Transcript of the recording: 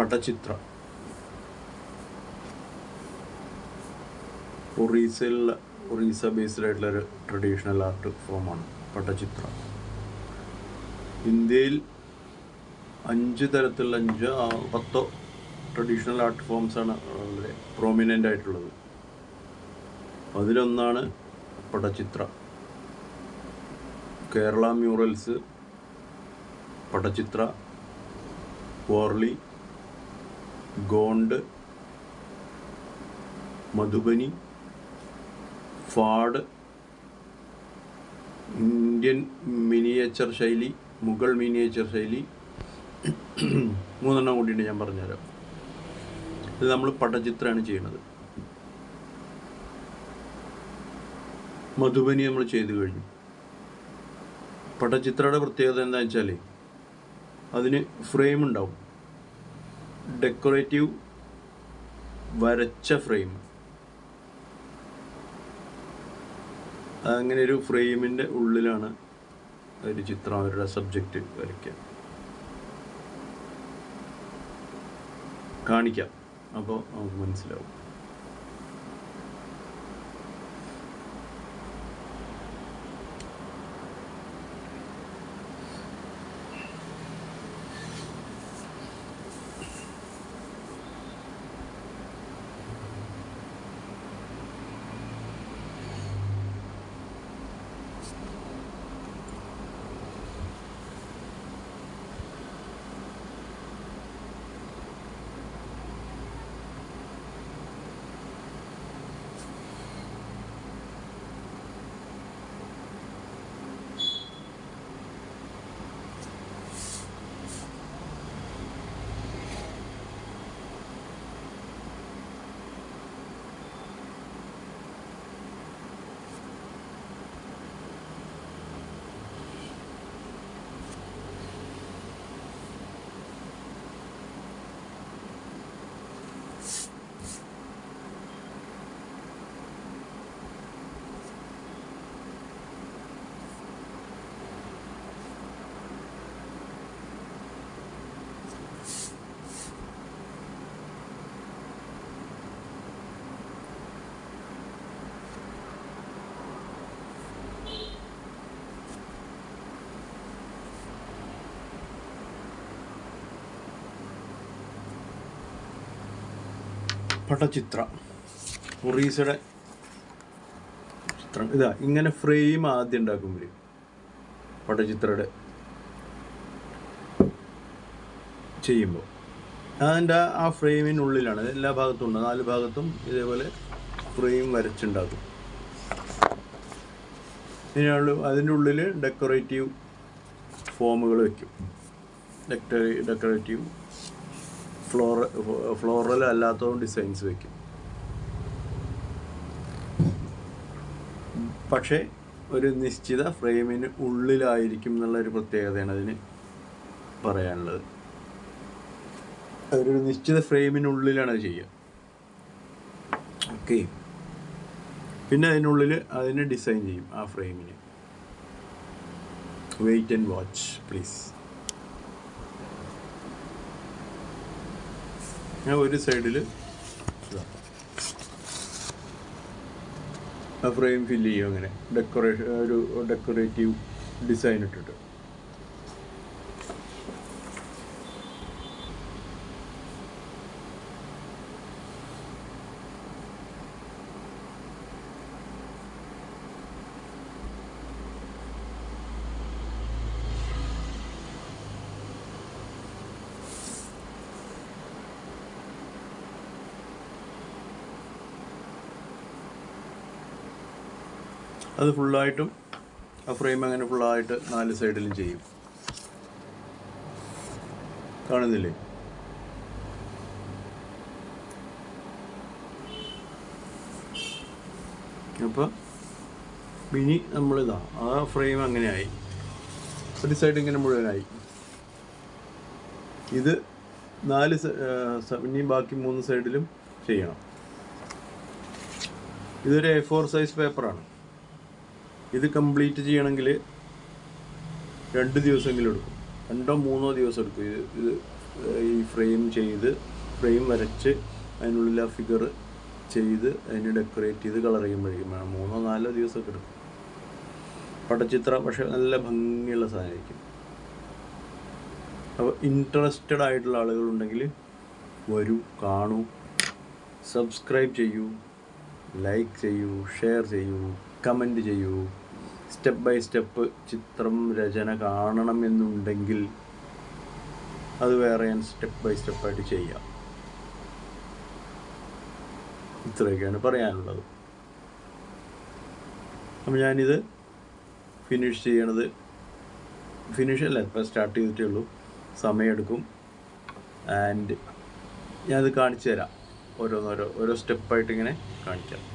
Pattachitra ഒറീസയിലുള്ള Orissa based ആയിട്ടുള്ള ഒരു traditional art ഫോമാണ് പടചിത്രം. ഇന്ത്യയിൽ അഞ്ച് തരത്തിലുള്ള അഞ്ച് പത്തോ ട്രഡീഷണൽ ആർട്ട് ഫോംസ് ആണ് വളരെ പ്രോമിനന്റ് ആയിട്ടുള്ളത്. അതിലൊന്നാണ് Patachitra. Kerala murals Patachitra Warli Gond Madhubani Phad Indian miniature ശൈലി മുഗൾ മിനിയേച്ചർ ശൈലി. മൂന്നെണ്ണം കൂടിയിട്ട് ഞാൻ പറഞ്ഞുതരാം. ഇത് നമ്മൾ പടചിത്രമാണ് ചെയ്യുന്നത്. മധുബനി നമ്മൾ ചെയ്തു കഴിഞ്ഞു. പടചിത്രയുടെ പ്രത്യേകത എന്താ വെച്ചാൽ അതിന് ഫ്രെയിം ഉണ്ടാവും. ഡെക്കറേറ്റീവ് വരച്ച ഫ്രെയിം അങ്ങനെ ഒരു ഫ്രെയിമിന്റെ ഉള്ളിലാണ് ഒരു ചിത്രം അവരുടെ സബ്ജക്റ്റ് വരയ്ക്കുക. കാണിക്കാം. അപ്പോൾ നമുക്ക് മനസ്സിലാവും. പടച്ചിത്ര ഒറീസയുടെ ചിത്രം. ഇതാ ഇങ്ങനെ ഫ്രെയിം ആദ്യം ഉണ്ടാക്കും വരും പടചിത്രയുടെ ചെയ്യുമ്പോൾ. അതിന്റെ ആ ഫ്രെയിമിനുള്ളിലാണ് എല്ലാ ഭാഗത്തും ഉണ്ട്. നാല് ഭാഗത്തും ഇതേപോലെ ഫ്രെയിം വരച്ചുണ്ടാക്കും. ഇതിനുള്ള അതിന്റെ ഉള്ളിൽ ഡെക്കറേറ്റീവ് ഫോമുകൾ വയ്ക്കും ഡെക്കറേ ഡെക്കറേറ്റീവ് ഫ്ലോറ ഫ്ലോറൽ അല്ലാത്തതും ഡിസൈൻസ് വെക്കും. പക്ഷേ ഒരു നിശ്ചിത ഫ്രെയിമിന് ഉള്ളിലായിരിക്കും എന്നുള്ള ഒരു പ്രത്യേകതയാണ് അതിന് പറയാനുള്ളത്. ഒരു നിശ്ചിത ഫ്രെയിമിനുള്ളിലാണ് അത് ചെയ്യുക. ഓക്കെ പിന്നെ അതിനുള്ളിൽ അതിനെ ഡിസൈൻ ചെയ്യും ആ ഫ്രെയിമിന്. വെയിറ്റ് ആൻഡ് വാച്ച് പ്ലീസ് ഞാൻ ഒരു സൈഡിൽ ആ ഫ്രെയിം ഫില്ല് ചെയ്യും അങ്ങനെ. ഡെക്കറേഷൻ ഒരു ഡെക്കറേറ്റീവ് ഡിസൈൻ ഇട്ടിട്ട്. അത് ഫുള്ളായിട്ടും ആ ഫ്രെയിം അങ്ങനെ ഫുള്ളായിട്ട് നാല് സൈഡിലും ചെയ്യും. കാണുന്നില്ലേ? അപ്പോൾ മിനി നമ്മളിതാ ആ ഫ്രെയിം അങ്ങനെയായി. ഒരു സൈഡ് ഇങ്ങനെ മുഴുവനായി. ഇത് നാല് ഇനി ബാക്കി മൂന്ന് സൈഡിലും ചെയ്യണം. ഇതൊരു എ ഫോർ സൈസ് പേപ്പറാണ് ഇത് കംപ്ലീറ്റ് ചെയ്യണമെങ്കിൽ രണ്ട് ദിവസമെങ്കിലും എടുക്കും. രണ്ടോ മൂന്നോ ദിവസം എടുക്കും. ഇത് ഇത് ഈ ഫ്രെയിം ചെയ്ത് ഫ്രെയിം വരച്ച് അതിനുള്ളിൽ ആ ഫിഗർ ചെയ്ത് അതിന് ഡെക്കറേറ്റ് ചെയ്ത് കളർ ചെയ്യുമ്പോഴേക്കും മൂന്നോ നാലോ ദിവസമൊക്കെ എടുക്കും. പടച്ചിത്രം പക്ഷെ നല്ല ഭംഗിയുള്ള സാധനമായിരിക്കും. അപ്പോൾ ഇൻട്രസ്റ്റഡ് ആയിട്ടുള്ള ആളുകളുണ്ടെങ്കിൽ വരൂ കാണൂ സബ്സ്ക്രൈബ് ചെയ്യൂ ലൈക്ക് ചെയ്യൂ ഷെയർ ചെയ്യൂ കമന്റ് ചെയ്യൂ. സ്റ്റെപ്പ് ബൈ സ്റ്റെപ്പ് ചിത്രം രചന കാണണമെന്നുണ്ടെങ്കിൽ അത് വേറെ ഞാൻ സ്റ്റെപ്പ് ബൈ സ്റ്റെപ്പായിട്ട് ചെയ്യാം. ഇത്രയൊക്കെയാണ് പറയാനുള്ളത്. അപ്പം ഞാനിത് ഫിനിഷ് ചെയ്യണത്. ഫിനിഷ് അല്ല ഇപ്പം സ്റ്റാർട്ട് ചെയ്തിട്ടേ ഉള്ളൂ. സമയമെടുക്കും. ആൻഡ് ഞാനത് കാണിച്ചു തരാം ഓരോന്നോരോ ഓരോ സ്റ്റെപ്പായിട്ട് ഇങ്ങനെ കാണിക്കാം.